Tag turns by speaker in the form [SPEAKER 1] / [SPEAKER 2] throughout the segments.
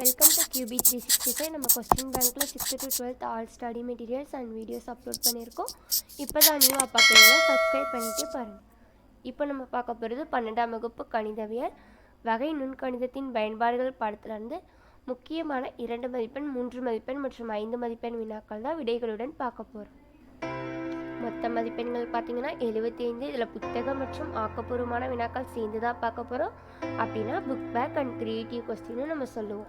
[SPEAKER 1] Welcome to Q B three sixty five நம்ம question பேங்க்கில் sixth to twelfth all study materials and videos upload பண்ணியிருக்கோம். இப்போ தான் நியூவாக பார்க்குறீங்கன்னா சப்ஸ்கிரைப் பண்ணிட்டு பாருங்கள் இப்போ நம்ம பார்க்க போகிறது பன்னெண்டாம் வகுப்பு கணிதவியல். வகை நுண்கணிதத்தின் பயன்பாடுகள் படத்திலிருந்து முக்கியமான இரண்டு மதிப்பெண் மூன்று மதிப்பெண் மற்றும் ஐந்து மதிப்பெண் வினாக்கள் தான் விடைகளுடன் பார்க்க போகிறோம் மொத்த மதிப்பெண்கள் பார்த்தீங்கன்னா எழுபத்தி ஐந்து இதில் புத்தகம் மற்றும் ஆக்கப்பூர்வமான வினாக்கள் சேர்ந்து தான் பார்க்க போகிறோம் அப்படின்னா புக் பேக் அண்ட் கிரியேட்டிவ் கொஸ்டின்னு நம்ம சொல்லுவோம்.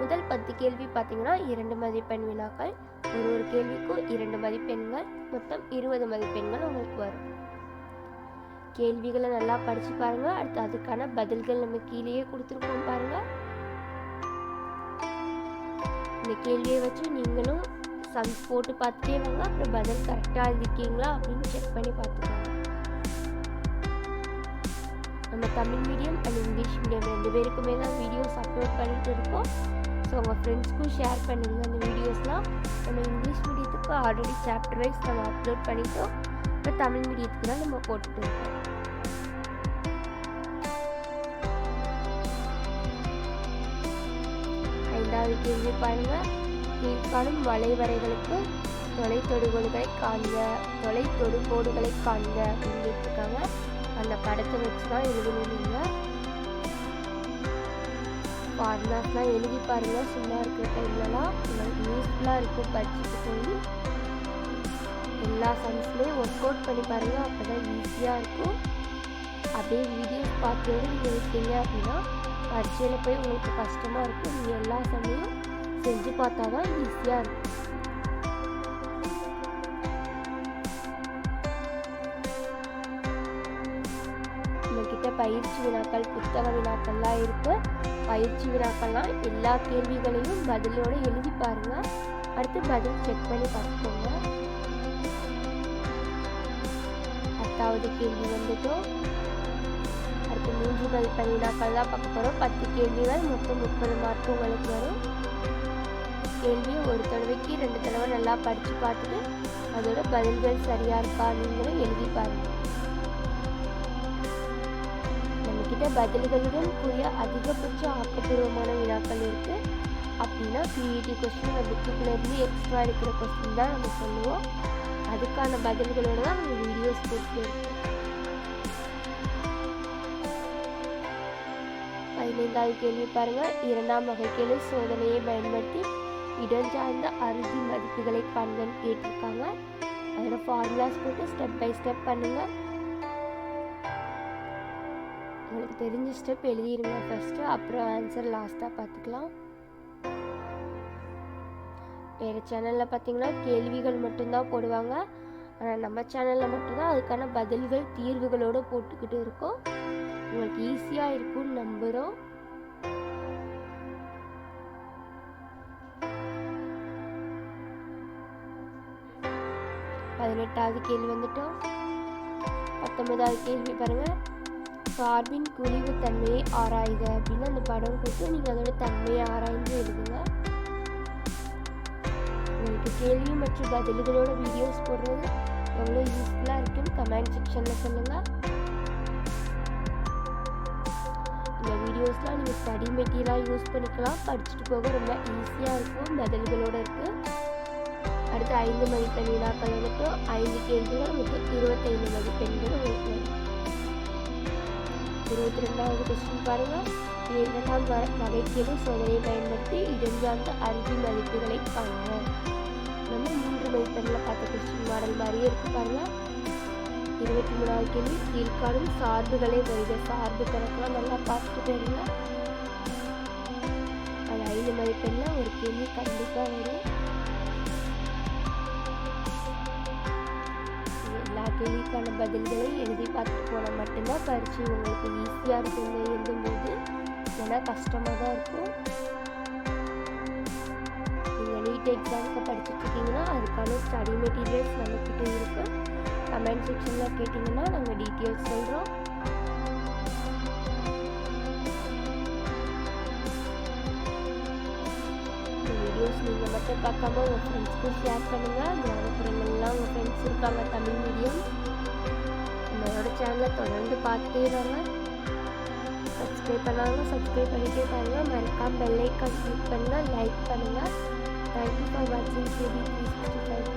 [SPEAKER 1] முதல் பத்து கேள்வி பார்த்தீங்கன்னா இரண்டு மதிப்பெண் வினாக்கள் ஒரு ஒரு கேள்விக்கும் இரண்டு மதிப்பெண்கள் மொத்தம் இருபது மதிப்பெண்கள் உங்களுக்கு வரும். கேள்விகளை நல்லா படித்து பாருங்கள் அடுத்து அதுக்கான பதில்கள் நம்ம கீழேயே கொடுத்துருக்கோம் பாருங்கள் இந்த கேள்வியை வச்சு நீங்களும் சம்ஸ் போட்டு பார்த்துட்டே வாங்க. அப்புறம் பதில் கரெக்டாக இருக்கீங்களா அப்படின்னு செக் பண்ணி பார்த்துக்கோங்க. நம்ம Tamil medium and English medium ரெண்டு பேருக்குமே தான் வீடியோஸ் அப்லோட் பண்ணிட்டு இருக்கோம். ஸோ உங்கள் ஃப்ரெண்ட்ஸ்க்கும் ஷேர் பண்ணுங்கள் அந்த வீடியோஸ்லாம் நம்ம இங்கிலீஷ் மீடியத்துக்கு ஆல்ரெடி சாப்டர் வைஸ் நம்ம அப்லோட் பண்ணிட்டோம். இப்போ தமிழ் மீடியத்துக்கு தான் நம்ம போட்டுட்டு இருக்கோம். ஐந்தாவது கேள்வி பாருங்கள் கீழ்காணும் வளைவரைகளுக்கு தொலைத்தொடுகோடுகளை காண்க. தொலைத்தொடுகோடுகளை காண்க அப்படின்னு கேட்டிருக்காங்க. அந்த படத்தை வச்சு தான் எழுதணும் நீங்கள் ஃபார்முலாஸ்லாம் எழுதி பாருங்க. சும்மா இருக்கிற டைம்லலாம் உங்களுக்கு யூஸ்ஃபுல்லாக இருக்கும் படிச்சுட்டு போய். எல்லா சம்ஸ்லேயும் ஒர்க் அவுட் பண்ணி பாருங்கள் அப்போ தான் ஈஸியாக இருக்கும். அப்படியே வீடியோஸ் பார்த்து நீங்கள் இருக்கீங்க அப்படின்னா பரீட்சையில் போய் உங்களுக்கு கஷ்டமாக இருக்கும். நீங்கள் எல்லா சமயம் செஞ்சு பார்த்தா தான் ஈஸியாக இருக்கும். நம்மக்கிட்ட பயிற்சி வினாக்கள் புத்தக வினாக்கள்லாம் இருக்கு. பயிற்சி வினாக்கள்லாம் எல்லா கேள்விகளையும் பதிலோட எழுதி பாருங்க. அடுத்து பதில் செக் பண்ணி பார்த்துக்கோங்க. பத்தாவது கேள்வி வந்துட்டோம் அடுத்து மூன்று மதிப்பெண் வினாக்கள் தான் பார்க்க போகிறோம் பத்து கேள்விகள் மொத்தம் முப்பது மார்க் உங்களுக்கு வரும். கேள்வியை ஒரு தடவைக்கு ரெண்டு தடவை நல்லா படித்து பார்த்துட்டு அதோட பதில்கள் சரியாக இருக்கா நீங்களும் எழுதி பாருங்கள் நம்மக்கிட்ட பதில்களுடன் கூடிய அதிகபட்ச ஆக்கப்பூர்வமான வினாக்கள் இருக்குது அப்படின்னா பிஇடி கொஸ்டின் நம்ம புக்குக்குள்ளேருந்து எக்ஸ்ட்ரா இருக்கிற கொஸ்டின் தான் நம்ம சொல்லுவோம். அதுக்கான பதில்களோடு தான் நம்ம வீடியோஸ் போட்டு பதினைந்தாவது கேள்வி பாருங்கள் இரண்டாம் வகை கேள்வி சோதனையை பயன்படுத்தி இடஞ்சார்ந்த அறுதி மதிப்புகளை காண்கன்னு கேட்டிருக்காங்க அதோட ஃபார்முலாஸ் போட்டு ஸ்டெப் பை ஸ்டெப் பண்ணுங்கள் உங்களுக்கு தெரிஞ்ச ஸ்டெப் எழுதிடுங்க ஃபஸ்ட்டு அப்புறம் ஆன்சர் லாஸ்ட்டாக பார்த்துக்கலாம். வேறு சேனலில் பார்த்தீங்கன்னா கேள்விகள் மட்டும்தான் போடுவாங்க. ஆனால் நம்ம சேனலில் மட்டும்தான் அதுக்கான பதில்கள் தீர்வுகளோடு போட்டுக்கிட்டு இருக்கோம். உங்களுக்கு ஈஸியாக இருக்கும்னு நம்புகிறோம் பதினெட்டாவது கேள்வி வந்துட்டோம். பத்தொன்பதாவது கேள்வி பாருங்கள் சார்பின் குழிவு தன்மையை ஆராயுக. அப்படின்னு அந்த படம் கொடுத்து நீங்கள் அதோட தன்மையை ஆராய்ந்து எழுதுங்க. உங்களுக்கு கேள்வி மற்றும் பதில்களோட வீடியோஸ் போடுறது எவ்வளோ யூஸ்ஃபுல்லாக இருக்குன்னு கமெண்ட் செக்ஷனில் சொல்லுங்கள் இந்த வீடியோஸ்லாம் நீங்கள் ஸ்டடி மெட்டீரியலாக யூஸ் பண்ணிக்கலாம். படிச்சுட்டு போக ரொம்ப ஈஸியாக இருக்கும். பதில்களோடு இருக்குது அடுத்து ஐந்து மதிப்பெண் வினாக்கள் வந்துட்டு ஐந்து கேள்விகள் மொத்தம் இருபத்தைந்து மதிப்பெண்கள் உங்களுக்கு இருபத்தி ரெண்டாவது கொஸ்டின் பாருங்கள் இரண்டாம் வ வகைக்கேடு சோதனையை பயன்படுத்தி இடஞ்சார்ந்த அறுதி மதிப்புகளை காணுங்க நம்ம மூன்று மதிப்பெண்ணில் பார்த்த கொஸ்டின் மாடல் மாதிரியே இருக்கு பாருங்கள் இருபத்தி மூணாவது கேள்வி கீழ்காணும் சார்புகளை வருக. சார்பு கணக்கெல்லாம் நல்லா பார்த்துட்டு போயிருங்க. அது ஐந்து மதிப்பெண்ணில் ஒரு கேள்வி கண்டிப்பாக வரும். கேள்விக்கான பதில்களை எழுதி பார்த்துட்டு போனால் மட்டும்தான் பரிச்சு உங்களுக்கு ஈஸியாக இருக்குங்க எழுதும்போது ஏன்னா கஷ்டமாக தான் இருக்கும். நீங்கள் நீட் எக்ஸாமுக்கு படிச்சுட்டு இருக்கீங்கன்னா அதுக்கான ஸ்டடி மெட்டீரியல்ஸ் நம்மக்கிட்ட இருக்கு. கமெண்ட் செக்ஷனில் கேட்டிங்கன்னா நாங்கள் டீட்டெயில்ஸ் சொல்கிறோம் வீடியோஸ் நீங்கள் மட்டும் பார்க்காம உங்கள் ஃப்ரெண்ட்ஸ்க்கும் ஷேர் பண்ணுங்கள் கிராமப்புறங்கள்லாம் உங்கள் ஃப்ரெண்ட்ஸ் இருக்காங்க தமிழ் மீடியம் நம்மளோட சேனலை தொடர்ந்து பார்த்துட்டே வாங்க சப்ஸ்கிரைப் சப்ஸ்கிரைப் பண்ணாலும் சப்ஸ்கிரைப் பண்ணிட்டே பாருங்கள் மறக்காம பெல்லைக்கான் கிளிக் பண்ணுங்கள் லைக் பண்ணுங்கள் தேங்க்யூ ஃபார் வாட்சிங் டிவி த்ரீ சிக்ஸ்டி ஃபைவ்